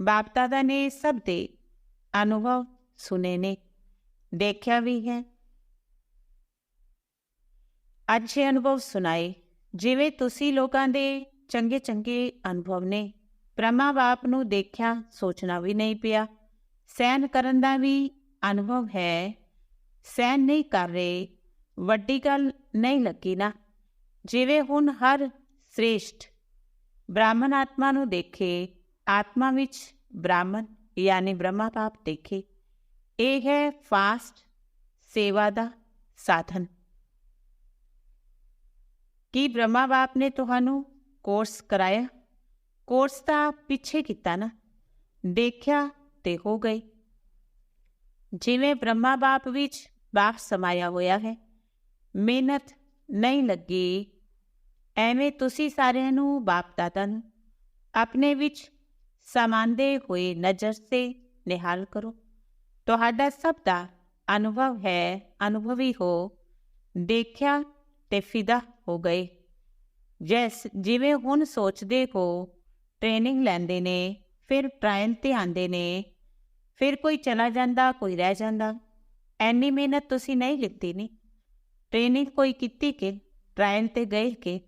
ਬਾਪ ਦਾਦਾ ਨੇ ਸਭ ਦੇ ਅਨੁਭਵ ਸੁਨੇ ਨੇ, ਦੇਖਿਆ ਵੀ ਹੈ। ਅੱਛੇ ਅਨੁਭਵ ਸੁਣਾਏ, ਜਿਵੇਂ ਤੁਸੀਂ ਲੋਕਾਂ ਦੇ ਚੰਗੇ ਚੰਗੇ ਅਨੁਭਵ ਨੇ। ਬ੍ਰਹਮਾ ਬਾਪ ਨੂੰ ਦੇਖਿਆ ਸੋਚਣਾ ਵੀ ਨਹੀਂ ਪਿਆ। ਸਹਿਨ ਕਰਨ ਦਾ ਵੀ ਅਨੁਭਵ ਹੈ। ਸਹਿਨ ਨਹੀਂ ਕਰ ਰਹੇ। ਵੱਡੀ ਗੱਲ ਨਹੀਂ ਲੱਗੀ ਨਾ। ਜਿਵੇਂ ਹੁਣ ਹਰ ਸ੍ਰੇਸ਼ਟ ਬ੍ਰਾਹਮਣ ਆਤਮਾ ਨੂੰ ਦੇਖੇ, ਆਤਮਾ ਵਿੱਚ ਬ੍ਰਾਹਮਣ ਯਾਨੀ ਬ੍ਰਹਮਾ ਬਾਪ ਦੇਖੇ। ਇਹ ਹੈ ਫਾਸਟ ਸੇਵਾ ਦਾ ਸਾਧਨ। ਕੀ ਬ੍ਰਹਮਾ ਬਾਪ ਨੇ ਤੁਹਾਨੂੰ ਕੋਰਸ ਕਰਾਇਆ? ਕੋਰਸ ਤਾਂ ਪਿੱਛੇ ਕੀਤਾ ਨਾ। ਦੇਖਿਆ ਤੇ ਹੋ ਗਈ। ਜਿਵੇਂ ਬ੍ਰਹਮਾ ਬਾਪ ਵਿੱਚ ਬਾਪ ਸਮਾਇਆ ਹੋਇਆ ਹੈ। ਮਿਹਨਤ ਨਹੀਂ ਲੱਗੀ। ਐਵੇਂ ਤੁਸੀਂ ਸਾਰਿਆਂ ਨੂੰ ਬਾਪ ਦਾਦਾ ਨੂੰ ਆਪਣੇ ਵਿੱਚ ਸਮਾਂਦੇ ਹੋਏ ਨਜ਼ਰ ਸੇ ਨਿਹਾਲ ਕਰੋ। ਤੁਹਾਡਾ ਸਭ ਦਾ ਅਨੁਭਵ ਹੈ, ਅਨੁਭਵੀ ਹੋ। ਦੇਖਿਆ ਤੇ ਫਿਦਾ ਹੋ ਗਏ। ਜੈਸ, ਜਿਵੇਂ ਹੁਣ ਸੋਚਦੇ ਹੋ ਟ੍ਰੇਨਿੰਗ ਲੈਂਦੇ ਨੇ, ਫਿਰ ਟ੍ਰਾਇਲ ਤੇ ਆਉਂਦੇ ਨੇ, ਫਿਰ ਕੋਈ ਚਲਾ ਜਾਂਦਾ, ਕੋਈ ਰਹਿ ਜਾਂਦਾ। ਐਨੀ ਮਿਹਨਤ ਤੁਸੀਂ ਨਹੀਂ ਲਿੱਤੀ ਨਹੀਂ ਟ੍ਰੇਨਿੰਗ ਕੋਈ ਕੀਤੀ ਕਿ? ਟ੍ਰਾਇਲ ਤੇ ਗਏ ਕਿ?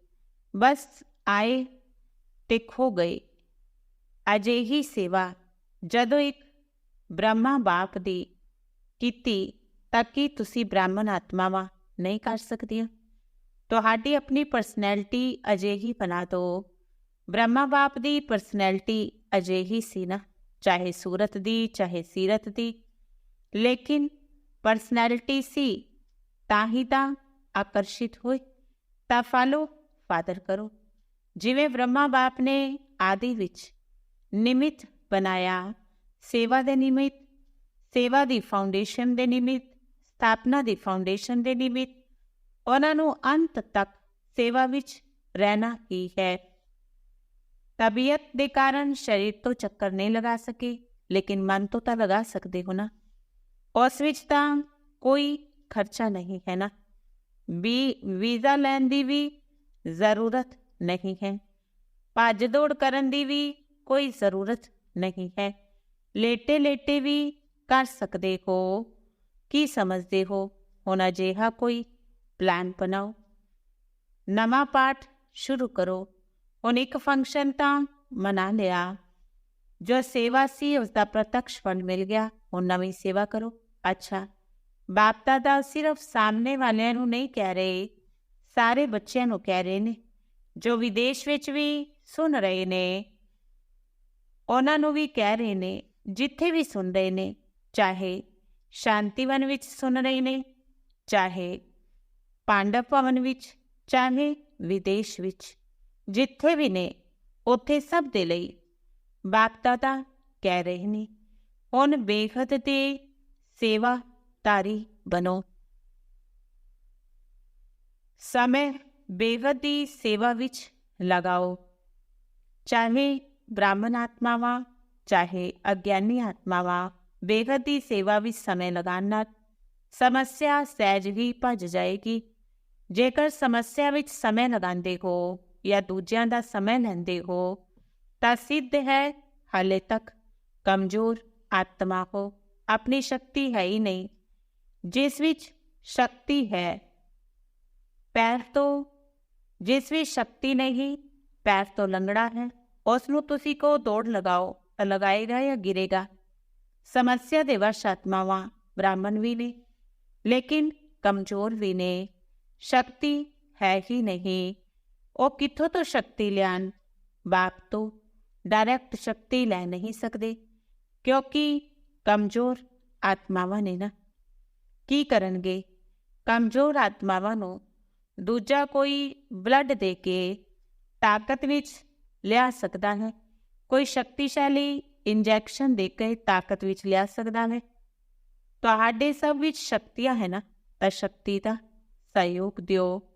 ਬਸ ਆਏ ਤੇ ਖੋ ਗਏ। ਅਜਿਹੀ ਸੇਵਾ। ਜਦੋਂ ਇੱਕ ਬ੍ਰਹਮਾ ਬਾਪ ਦੀ ਕੀਤੀ, ਤਾਂ ਕੀ ਤੁਸੀਂ ਬ੍ਰਾਹਮਣ ਆਤਮਾਵਾਂ ਨਹੀਂ ਕਰ ਸਕਦੀਆਂ? ਤੁਹਾਡੀ ਆਪਣੀ ਪਰਸਨੈਲਿਟੀ ਅਜਿਹੀ ਬਣਾ ਦਿਓ। ਬ੍ਰਹਮਾ ਬਾਪ ਦੀ ਪਰਸਨੈਲਿਟੀ ਅਜਿਹੀ ਸੀ ਨਾ, ਚਾਹੇ ਸੂਰਤ ਦੀ, ਚਾਹੇ ਸੀਰਤ ਦੀ। ਲੇਕਿਨ ਪਰਸਨੈਲਿਟੀ ਸੀ, ਤਾਂ ਹੀ ਤਾਂ ਆਕਰਸ਼ਿਤ ਹੋਏ। ਤਾਂ ਫਾਲੋ, ਫਾਦਰ ਕਰੋ। ਜਿਵੇਂ ਬ੍ਰਹਮਾ ਬਾਪ ਨੇ ਆਦਿ ਵਿੱਚ ਨਿਮਿਤ ਬਣਾਇਆ, ਸੇਵਾ ਦੇ ਨਿਮਿਤ, ਸੇਵਾ ਦੀ ਫਾਊਂਡੇਸ਼ਨ ਦੇ ਨਿਮਿਤ, ਸਥਾਪਨਾ ਦੀ ਫਾਊਂਡੇਸ਼ਨ ਦੇ ਨਿਮਿਤ, ਉਹਨਾਂ ਨੂੰ ਅੰਤ ਤੱਕ ਸੇਵਾ ਵਿੱਚ ਰਹਿਣਾ ਹੀ ਹੈ। ਤਬੀਅਤ ਦੇ ਕਾਰਨ ਸਰੀਰ ਤੋਂ ਚੱਕਰ ਨਹੀਂ ਲਗਾ ਸਕੇ ਲੇਕਿਨ ਮਨ ਤੋਂ ਤਾਂ ਲਗਾ ਸਕਦੇ ਹੋ ਨਾ ਉਸ ਵਿੱਚ ਤਾਂ ਕੋਈ ਖਰਚਾ ਨਹੀਂ ਹੈ ਨਾ ਵੀ ਵੀਜ਼ਾ ਲੈਣ ਦੀ ਵੀ ਜ਼ਰੂਰਤ ਨਹੀਂ ਹੈ ਭੱਜ ਦੌੜ ਕਰਨ ਦੀ ਵੀ ਕੋਈ ਜ਼ਰੂਰਤ ਨਹੀਂ ਹੈ ਲੇਟੇ ਲੇਟੇ ਵੀ ਕਰ ਸਕਦੇ ਹੋ ਕੀ ਸਮਝਦੇ ਹੋ ਹੁਣ ਅਜਿਹਾ ਕੋਈ ਪਲਾਨ ਬਣਾਓ ਨਵਾਂ ਪਾਠ ਸ਼ੁਰੂ ਕਰੋ ਹੁਣ ਇੱਕ ਫੰਕਸ਼ਨ ਤਾਂ ਮਨਾ ਲਿਆ ਜੋ ਸੇਵਾ ਸੀ ਉਸ ਦਾ ਪ੍ਰਤੱਖ ਫਲ ਮਿਲ ਗਿਆ ਹੁਣ ਨਵੀਂ ਸੇਵਾ ਕਰੋ ਅੱਛਾ ਬਾਪ ਦਾਦਾ ਸਿਰਫ ਸਾਹਮਣੇ ਵਾਲਿਆਂ ਨੂੰ ਨਹੀਂ ਕਹਿ ਰਹੇ ਸਾਰੇ ਬੱਚਿਆਂ ਨੂੰ ਕਹਿ ਰਹੇ ਨੇ ਜੋ ਵਿਦੇਸ਼ ਵਿੱਚ ਵੀ ਸੁਣ ਰਹੇ ਨੇ ਉਹਨਾਂ ਨੂੰ ਵੀ ਕਹਿ ਰਹੇ ਨੇ ਜਿੱਥੇ ਵੀ ਸੁਣ ਰਹੇ ਨੇ ਚਾਹੇ ਸ਼ਾਂਤੀਵਨ ਵਿੱਚ ਸੁਣ ਰਹੇ ਨੇ ਚਾਹੇ ਪਾਂਡਵ ਭਵਨ ਵਿੱਚ ਚਾਹੇ ਵਿਦੇਸ਼ ਵਿੱਚ ਜਿੱਥੇ ਵੀ ਨੇ, ਉੱਥੇ ਸਭ ਦੇ ਲਈ। ਬਾਪ ਦਾਦਾ ਕਹਿ ਰਹੇ ਨੇ, ਹੁਣ ਬੇਖਤ ਤੇ ਸੇਵਾ ਤਾਰੀ ਬਨੋ ਸਮੇਂ ਬੇਗਤ ਦੀ ਸੇਵਾ ਵਿੱਚ ਲਗਾਓ। ਚਾਹੇ ਬ੍ਰਾਹਮਣ ਆਤਮਾਵਾਂ, ਚਾਹੇ ਅਗਿਆਨੀ ਆਤਮਾਵਾਂ ਬੇਗਤ ਦੀ ਸੇਵਾ ਵਿੱਚ ਸਮੇਂ ਲਗਾਉਣ ਨਾਲ ਸਮੱਸਿਆ ਸਹਿਜ ਹੀ ਭੱਜ ਜਾਏਗੀ। ਜੇਕਰ ਸਮੱਸਿਆ ਵਿੱਚ ਸਮੇਂ ਲਗਾਉਂਦੇ ਹੋ ਜਾਂ ਦੂਜਿਆਂ ਦਾ ਸਮੇਂ ਲੈਂਦੇ ਹੋ, ਤਾਂ ਸਿੱਧ ਹੈ, ਹਾਲੇ ਤੱਕ ਕਮਜ਼ੋਰ, ਆਤਮਾ ਹੋ, ਆਪਣੀ ਸ਼ਕਤੀ ਹੈ ਹੀ ਨਹੀਂ, ਜਿਸ ਵਿੱਚ ਸ਼ਕਤੀ ਹੈ। ਪੈਰ ਤੋਂ ਜਿਸ ਵਿੱਚ ਸ਼ਕਤੀ ਨਹੀਂ, ਪੈਰ ਤੋਂ ਲੰਗੜਾ ਹੈ ਉਸ ਨੂੰ ਤੁਸੀਂ ਕੋ ਦੌੜ ਲਗਾਓ, ਲਗਾਏਗਾ ਜਾਂ ਗਿਰੇਗਾ? ਸਮੱਸਿਆ ਦੇ ਵਸ਼ ਆਤਮਾਵਾਂ ਬ੍ਰਾਹਮਣ ਵੀ ਨੇ, ਲੇਕਿਨ ਕਮਜ਼ੋਰ ਵੀ ਨੇ, ਸ਼ਕਤੀ ਹੈ ਹੀ ਨਹੀਂ। ਉਹ ਕਿੱਥੋਂ ਤੋਂ ਸ਼ਕਤੀ ਲਿਆਣ ਬਾਪ ਤੋਂ ਡਾਇਰੈਕਟ ਸ਼ਕਤੀ ਲੈ ਨਹੀਂ ਸਕਦੇ, ਕਿਉਂਕਿ ਕਮਜ਼ੋਰ ਆਤਮਾਵਾਂ ਨੇ ਨਾ। ਕੀ ਕਰਨਗੇ? ਕਮਜ਼ੋਰ ਆਤਮਾਵਾਂ ਨੂੰ ਦੂਜਾ ਕੋਈ ਬਲੱਡ ਦੇ ਕੇ ਤਾਕਤ ਵਿੱਚ ਲਿਆ ਸਕਦਾ ਹੈ, ਕੋਈ ਸ਼ਕਤੀਸ਼ਾਲੀ ਇੰਜੈਕਸ਼ਨ ਦੇ ਕੇ ਤਾਕਤ ਵਿੱਚ ਲਿਆ ਸਕਦਾ ਹੈ। ਤੁਹਾਡੇ ਸਭ ਵਿੱਚ ਸ਼ਕਤੀਆਂ ਹੈ ਨਾ, ਤਾਂ ਸ਼ਕਤੀ ਦਾ ਸਹਿਯੋਗ ਦਿਓ।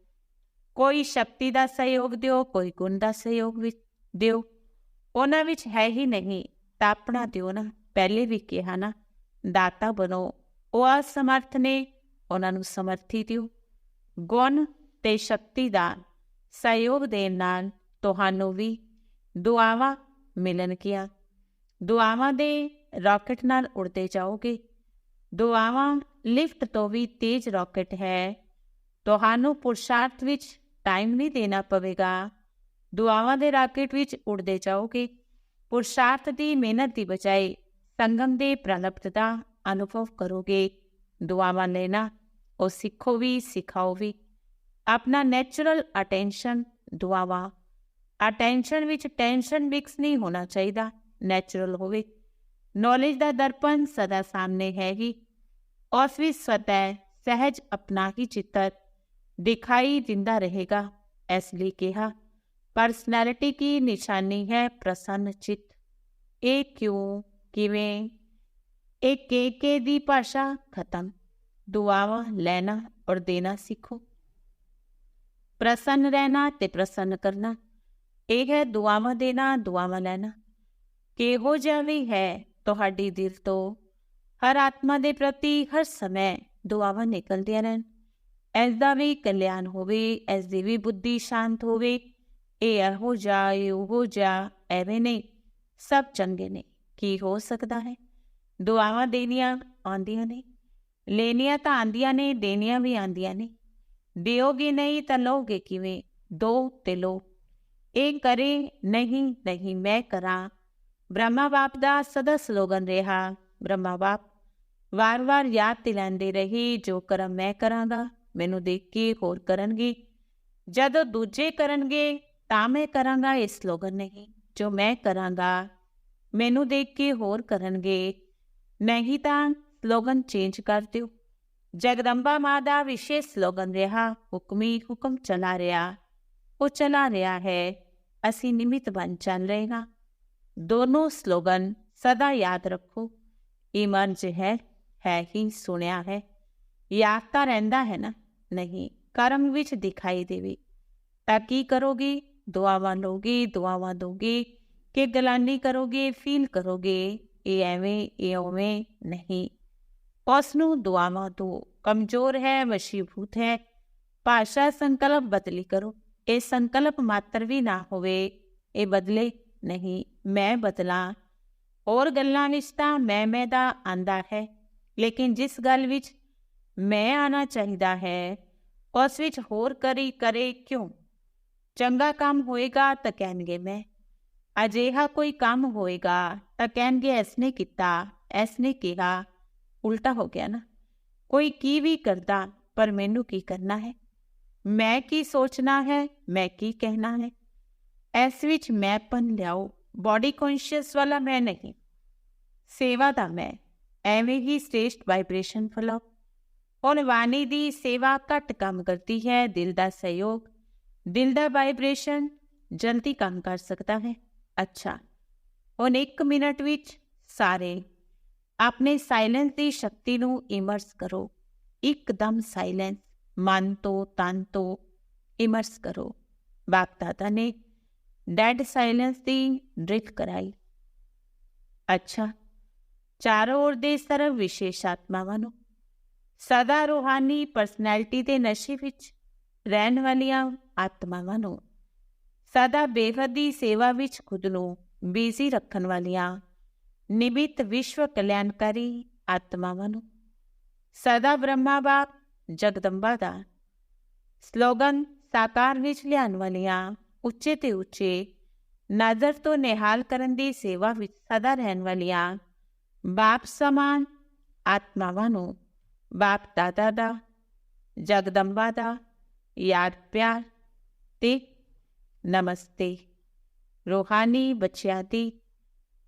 ਕੋਈ ਸ਼ਕਤੀ ਦਾ ਸਹਿਯੋਗ ਦਿਓ, ਕੋਈ ਗੁਣ ਦਾ ਸਹਿਯੋਗ ਵੀ ਦਿਓ। ਉਹਨਾਂ ਵਿੱਚ ਹੈ ਹੀ ਨਹੀਂ, ਤਾਂ ਆਪਣਾ ਦਿਓ ਨਾ। ਪਹਿਲੇ ਵੀ ਕਿਹਾ ਨਾ, ਦਾਤਾ ਬਣੋ। ਉਹ ਅਸਮਰਥ ਨੇ, ਉਹਨਾਂ ਨੂੰ ਸਮਰਥੀ ਦਿਓ। ਗੁਣ ਤੇ ਸ਼ਕਤੀ ਦਾ ਸਹਿਯੋਗ ਦੇਣ ਨਾਲ ਤੁਹਾਨੂੰ ਵੀ ਦੁਆਵਾਂ ਮਿਲਣਗੀਆਂ। ਦੁਆਵਾਂ ਦੇ ਰਾਕਟ ਨਾਲ ਉੜਦੇ ਜਾਓਗੇ। ਦੁਆਵਾਂ ਲਿਫਟ ਤੋਂ ਵੀ ਤੇਜ਼ ਰਾਕਟ ਹੈ। ਤੁਹਾਨੂੰ ਪੁਰਸ਼ਾਰਥ ਵਿੱਚ ਟਾਈਮ ਨਹੀਂ ਦੇਣਾ ਪਵੇਗਾ। ਦੁਆਵਾਂ ਦੇ ਰਾਕੇਟ ਵਿੱਚ ਉੜਦੇ ਜਾਓਗੇ। ਪੁਰਸ਼ਾਰਥ ਦੀ ਮਿਹਨਤ ਦੀ ਬਜਾਏ ਸੰਗਮ ਦੇ ਪ੍ਰਲਪਤ ਦਾ ਅਨੁਭਵ ਕਰੋਗੇ। ਦੁਆਵਾਂ ਲੈਣਾ ਉਹ ਸਿੱਖੋ ਵੀ, ਸਿਖਾਓ ਵੀ। ਆਪਣਾ ਨੇਚਰਲ ਅਟੈਂਸ਼ਨ ਦੁਆਵਾਂ। ਅਟੈਂਸ਼ਨ ਵਿੱਚ ਟੈਨਸ਼ਨ ਮਿਕਸ ਨਹੀਂ ਹੋਣਾ ਚਾਹੀਦਾ ਨੈਚੁਰਲ ਹੋਵੇ। ਨੌਲੇਜ ਦਾ ਦਰਪਣ ਸਦਾ ਸਾਹਮਣੇ ਹੈ ਹੀ। ਉਸ ਵਿੱਚ ਸਤੈ ਸਹਿਜ ਆਪਣਾ ਹੀ ਚਿੱਤਰ। ਦਿਖਾਈ ਦਿੰਦਾ ਰਹੇਗਾ, ਇਸ ਲਈ ਕਿਹਾ। ਪਰਸਨੈਲਿਟੀ ਕੀ ਨਿਸ਼ਾਨੀ ਹੈ ਪ੍ਰਸੰਨ ਚਿੱਤ? ਇਹ ਕਿਉਂ? ਕਿਵੇਂ? ਇਹ ਕੇ ਕੇ ਦੀ ਭਾਸ਼ਾ ਖਤਮ। ਦੁਆਵਾਂ ਲੈਣਾ ਔਰ ਦੇਣਾ ਸਿੱਖੋ। ਪ੍ਰਸੰਨ ਰਹਿਣਾ ਤੇ ਪ੍ਰਸੰਨ ਕਰਨਾ। ਇਹ ਹੈ ਦੁਆਵਾਂ ਦੇਣਾ, ਦੁਆਵਾਂ ਲੈਣਾ। ਕਿਹੋ ਜਿਹਾ ਵੀ ਹੈ ਤੁਹਾਡੀ ਦਿਲ ਤੋਂ। ਹਰ ਆਤਮਾ ਦੇ ਪ੍ਰਤੀ ਹਰ ਸਮੇਂ ਦੁਆਵਾਂ ਨਿਕਲਦੀਆਂ ਰਹਿਣ। ਐਸ ਦਾ ਵੀ ਕਲਿਆਣ ਹੋਵੇ ਇਸ ਦੀ ਵੀ ਬੁੱਧੀ ਸ਼ਾਂਤ ਹੋਵੇ, ਇਹ ਹੋ ਜਾਏ ਉਹ ਜਾ, ਐਵੇਂ ਨਹੀਂ, ਸਭ ਚੰਗੇ ਨੇ, ਕੀ ਹੋ ਸਕਦਾ ਹੈ? ਦੁਆਵਾਂ ਦੇਣੀਆਂ ਆਉਂਦੀਆਂ ਨੇ, ਲੈਣੀਆਂ ਤਾਂ ਆਉਂਦੀਆਂ ਨੇ, ਦੇਣੀਆਂ ਵੀ ਆਉਂਦੀਆਂ ਨੇ, ਦਿਓਗੇ ਨਹੀਂ ਤਾਂ ਲੋਗੇ ਕਿਵੇਂ? ਦੋ ਤੇ ਲੋ ਇਹ ਕਰੇ ਨਹੀਂ ਨਹੀਂ ਮੈਂ ਕਰਾਂ, ਬ੍ਰਹਮਾ ਬਾਪ ਦਾ ਸਦਾ ਸਲੋਗਨ ਰਿਹਾ, ਬ੍ਰਹਮਾ ਬਾਪ ਵਾਰ-ਵਾਰ ਯਾਦ ਦਿਲਾਉਂਦੇ ਰਹੀ, ਜੋ ਕਰਮ ਮੈਂ ਕਰਾਂਗਾ। ਮੈਨੂੰ ਦੇਖ ਕੇ ਹੋਰ ਕਰਨਗੇ। ਜਦੋਂ ਦੂਜੇ ਕਰਨਗੇ, ਤਾਂ ਮੈਂ ਕਰਾਂਗਾ ਇਹ ਸਲੋਗਨ ਨਹੀਂ, ਜੋ ਮੈਂ ਕਰਾਂਗਾ। ਮੈਨੂੰ ਦੇਖ ਕੇ ਹੋਰ ਕਰਨਗੇ। ਨਹੀਂ ਤਾਂ ਸਲੋਗਨ ਚੇਂਜ ਕਰ ਦਿਓ। ਜਗਦੰਬਾ ਮਾਂ ਦਾ ਵਿਸ਼ੇਸ਼ ਸਲੋਗਨ ਰਿਹਾ, ਹੁਕਮੀ ਹੁਕਮ ਚਲਾ ਰਿਹਾ। ਉਹ ਚਲਾ ਰਿਹਾ ਹੈ, ਅਸੀਂ ਨਿਮਿਤ ਬਣ ਚੱਲ ਰਹੇ ਹਾਂ। ਦੋਨੋਂ ਸਲੋਗਨ ਸਦਾ ਯਾਦ ਰੱਖੋ। ਇਹ ਮਨ ਹੈ ਹੈ ਹੀ ਸੁਣਿਆ ਹੈ। ਯਾਦ ਤਾਂ ਰਹਿੰਦਾ ਹੈ ਨਾ। ਨਹੀਂ, ਕਰਮ ਵਿੱਚ ਦਿਖਾਈ ਦੇਵੇ। ਤਾਂ ਕੀ ਕਰੋਗੇ? ਦੁਆਵਾਂ ਲੋਗੇ ਦੁਆਵਾਂ ਦੋਗੇ। ਕਿ ਗਲਾਨੀ ਕਰੋਗੇ, ਫੀਲ ਕਰੋਗੇ। ਇਹ ਐਵੇਂ, ਇਹ ਉਵੇਂ ਨਹੀਂ। ਉਸ ਨੂੰ ਦੁਆਵਾਂ ਦੋ। ਕਮਜ਼ੋਰ ਹੈ, ਵਸ਼ੀਭੂਤ ਹੈ। ਭਾਸ਼ਾ ਸੰਕਲਪ ਬਦਲੀ ਕਰੋ। ਇਹ ਸੰਕਲਪ ਮਾਤਰ ਵੀ ਨਾ ਹੋਵੇ। ਇਹ ਬਦਲੇ ਨਹੀਂ, ਮੈਂ ਬਦਲਾਂ। ਹੋਰ ਗੱਲਾਂ ਵਿੱਚ ਤਾਂ ਮੈਂ ਮੈਂ ਦਾ ਆਂਦਾ ਹੈ। ਲੇਕਿਨ ਜਿਸ ਗੱਲ ਵਿੱਚ ਮੈਂ ਆਣਾ ਚਾਹੀਦਾ ਹੈ। ਉਸ ਵਿੱਚ ਹੋਰ ਕਰੀ ਕਰੇ ਕਿਉਂ? ਚੰਗਾ ਕੰਮ ਹੋਏਗਾ ਤਾਂ ਕਹਿਣਗੇ ਮੈਂ। ਅਜਿਹਾ ਕੋਈ ਕੰਮ ਹੋਏਗਾ ਤਾਂ ਕਹਿਣਗੇ ਐਸਨੇ ਕੀਤਾ ਐਸਨੇ ਕਿਹਾ। ਉਲਟਾ ਹੋ ਗਿਆ ਨਾ। ਕੋਈ ਕੀ ਵੀ ਕਰਦਾ, ਪਰ ਮੈਨੂੰ ਕੀ ਕਰਨਾ ਹੈ? ਮੈਂ ਕੀ ਸੋਚਣਾ ਹੈ, ਮੈਂ ਕੀ ਕਹਿਣਾ ਹੈ? ਇਸ ਵਿੱਚ ਮੈਂਪਨ ਲਿਆਓ। ਬਾਡੀ ਕੌਨਸ਼ੀਅਸ ਵਾਲਾ ਮੈਂ ਨਹੀਂ। ਸੇਵਾ ਦਾ ਮੈਂ। ਐਵੇਂ ਹੀ ਸਟੇਸਟ ਵਾਈਬ੍ਰੇਸ਼ਨ ਫਲਾਓ। ਹੁਣ ਵਾਣੀ ਦੀ ਸੇਵਾ ਘੱਟ ਕੰਮ ਕਰਦੀ ਹੈ, ਦਿਲ ਦਾ ਸਹਿਯੋਗ, ਦਿਲ ਦਾ ਵਾਈਬ੍ਰੇਸ਼ਨ ਜਲਦੀ ਕੰਮ ਕਰ ਸਕਦਾ ਹੈ। ਅੱਛਾ, ਹੁਣ 1 ਮਿੰਟ ਵਿੱਚ ਸਾਰੇ ਆਪਣੇ ਸਾਇਲੈਂਸ ਦੀ ਸ਼ਕਤੀ ਨੂੰ ਇਮਰਸ ਕਰੋ। ਇੱਕਦਮ ਸਾਇਲੈਂਸ ਮਨ ਤੋਂ, ਤਨ ਤੋਂ ਇਮਰਸ ਕਰੋ। ਬਾਪ ਦਾਦਾ ਨੇ ਡੈਡ ਸਾਇਲੈਂਸ ਦੀ ਡ੍ਰਿਲ ਕਰਾਈ। ਅੱਛਾ, ਚਾਰੋਂ ओर ਦੇ ਸਰਵ ਵਿਸ਼ੇਸ਼ ਆਤਮਾਵਾਂ ਨੂੰ ਸਦਾ ਰੂਹਾਨੀ ਪਰਸਨੈਲਿਟੀ ਦੇ ਨਸ਼ੇ ਵਿੱਚ ਰਹਿਣ ਵਾਲੀਆਂ ਆਤਮਾਵਾਂ ਨੂੰ ਸਦਾ ਬੇਹੱਦੀ ਸੇਵਾ ਵਿੱਚ ਖੁਦ ਨੂੰ ਬੀਜ਼ੀ ਰੱਖਣ ਵਾਲੀਆਂ ਨਿਮਿਤ ਵਿਸ਼ਵ ਕਲਿਆਣਕਾਰੀ ਆਤਮਾਵਾਂ ਨੂੰ ਸਦਾ ਬ੍ਰਹਮਾ ਬਾਪ ਜਗਦੰਬਾ ਦਾ ਸਲੋਗਨ ਸਾਕਾਰ ਵਿੱਚ ਲਿਆਉਣ ਵਾਲੀਆਂ ਉੱਚੇ ਤੇ ਉੱਚੇ ਨਜ਼ਰ ਤੋਂ ਨਿਹਾਲ ਕਰਨ ਦੀ ਸੇਵਾ ਵਿੱਚ ਸਦਾ ਰਹਿਣ ਵਾਲੀਆਂ ਬਾਪ ਸਮਾਨ ਆਤਮਾਵਾਂ ਨੂੰ ਬਾਪ ਦਾਦਾ ਦਾ ਜਗਦੰਬਾ ਦਾ ਯਾਦ ਪਿਆਰ ਤੇ ਨਮਸਤੇ ਰੋਹਾਨੀ ਬੱਚਿਆਂ ਦੀ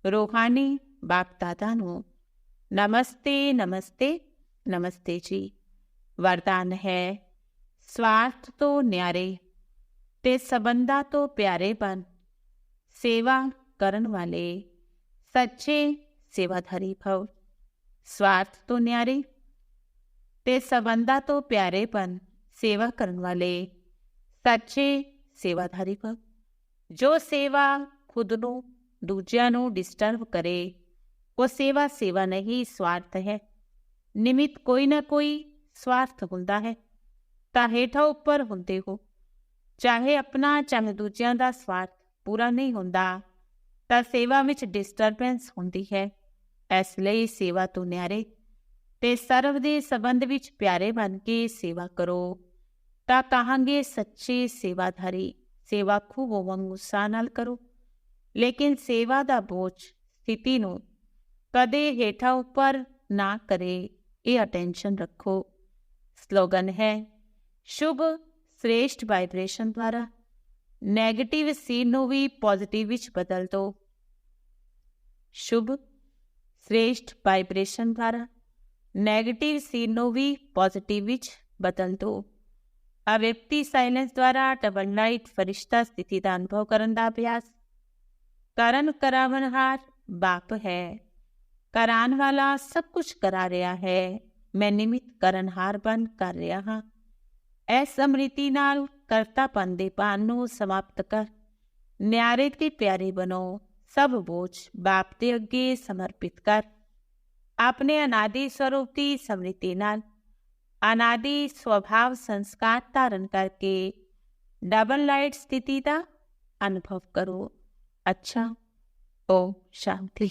ਰੋਹਾਨੀ ਬਾਪ ਦਾਦਾ ਨੂੰ ਨਮਸਤੇ ਨਮਸਤੇ ਨਮਸਤੇ ਜੀ ਵਰਦਾਨ ਹੈ ਸਵਾਰਥ ਤੋਂ ਨਿਆਰੇ ਤੇ ਸਬੰਧਾਂ ਤੋਂ ਪਿਆਰੇ ਬਣ ਸੇਵਾ ਕਰਨ ਵਾਲੇ ਸੱਚੇ ਸੇਵਾਧਾਰੀ ਭਵ ਸਵਾਰਥ ਤੋਂ ਨਿਆਰੇ ਤੇ ਸਬੰਧਾਂ ਤੋਂ ਪਿਆਰੇ ਸੇਵਾ ਕਰਨ ਵਾਲੇ ਸੱਚੇ ਸੇਵਾਧਾਰੀ ਭਵ ਜੋ ਸੇਵਾ ਖੁਦ ਨੂੰ ਦੂਜਿਆਂ ਨੂੰ ਡਿਸਟਰਬ ਕਰੇ, ਉਹ ਸੇਵਾ ਸੇਵਾ ਨਹੀਂ, ਸਵਾਰਥ ਹੈ। ਨਿਮਿਤ ਕੋਈ ਨਾ ਕੋਈ ਸਵਾਰਥ ਹੁੰਦਾ ਹੈ। ਤਾਂ ਹੇਠਾਂ ਉੱਪਰ ਹੁੰਦੇ ਹੋ। ਚਾਹੇ ਆਪਣਾ, ਚਾਹੇ ਦੂਜਿਆਂ ਦਾ ਸਵਾਰਥ ਪੂਰਾ ਨਹੀਂ ਹੁੰਦਾ, ਤਾਂ ਸੇਵਾ ਵਿੱਚ ਡਿਸਟਰਬੈਂਸ ਹੁੰਦੀ ਹੈ। ਇਸ ਲਈ ਸੇਵਾ ਤੋਂ ਨਿਆਰੇ ਤੇ ਸਰਵ ਦੇ ਸੰਬੰਧ ਵਿੱਚ ਪਿਆਰੇ ਬਣ ਕੇ ਸੇਵਾ ਕਰੋ। ਤਾਂ ਕਹਾਂਗੇ, ਸੱਚੇ ਸੇਵਾਧਾਰੀ, ਸੇਵਾ ਖੂਬ ਉਮੰਗ ਉਤਸ਼ਾਹ ਨਾਲ ਕਰੋ। ਲੇਕਿਨ ਸੇਵਾ ਦਾ ਬੋਝ ਸਥਿਤੀ ਨੂੰ ਕਦੇ ਹੇਠਾਂ ਉੱਪਰ ਨਾ ਕਰੇ, ਇਹ ਅਟੈਂਸ਼ਨ ਰੱਖੋ। ਸਲੋਗਨ ਹੈ, ਸ਼ੁਭ ਸ੍ਰੇਸ਼ਟ ਵਾਈਬ੍ਰੇਸ਼ਨ ਦੁਆਰਾ ਨੈਗੇਟਿਵ ਸੀਨ ਨੂੰ ਵੀ ਪੋਜ਼ਿਟਿਵ ਵਿੱਚ ਬਦਲ ਦਿਓ ਸ਼ੁਭ ਸ੍ਰੇਸ਼ਟ ਵਾਈਬ੍ਰੇਸ਼ਨ ਦੁਆਰਾ 네ਗੇਟਿਵ ਸੀਨ ਨੂੰ ਵੀ ਪੋਜ਼ਿਟਿਵ ਵਿੱਚ ਬਦਲ ਦਿਓ ਅਵਿਅਕਤੀ ਸਾਇਲੈਂਸ ਦੁਆਰਾ ਡਬਲ ਲਾਈਟ ਫਰਿਸ਼ਤਾ ਸਥਿਤੀ ਦਾ ਅਨੁਭਵ ਕਰਨ ਦਾ ਅਭਿਆਸ। ਕਰਨ ਕਰਾਵਨਹਾਰ ਬਾਪ ਹੈ। ਕਰਾਨ ਵਾਲਾ ਸਭ ਕੁਝ ਕਰਾ ਰਿਹਾ ਹੈ। ਮੈਂ ਨਿਮਿਤ ਕਰਨਹਾਰ ਬਣ ਕਰ ਰਿਹਾ ਹਾਂ। ਇਸ ਸਮ੍ਰਿਤੀ ਨਾਲ ਕਰਤਾਪਨ ਦੇ ਭਾਨ ਨੂੰ ਸਮਾਪਤ ਕਰ। ਨਿਆਰੇ ਤੇ ਪਿਆਰੇ ਬਣੋ। ਸਭ ਬੋਝ ਬਾਪ ਦੇ ਅੱਗੇ ਸਮਰਪਿਤ ਕਰ। ਆਪਣੇ ਅਨਾਦੀ ਸਰੂਪ ਦੀ ਸਮ੍ਰਿਤੀ ਨਾਲ ਅਨਾਦੀ ਸੁਭਾਵ ਸੰਸਕਾਰ ਧਾਰਨ ਕਰਕੇ ਡਬਲ ਲਾਈਟ ਸਥਿਤੀ ਦਾ ਅਨੁਭਵ ਕਰੋ ਅੱਛਾ ਓ ਸ਼ਾਂਤੀ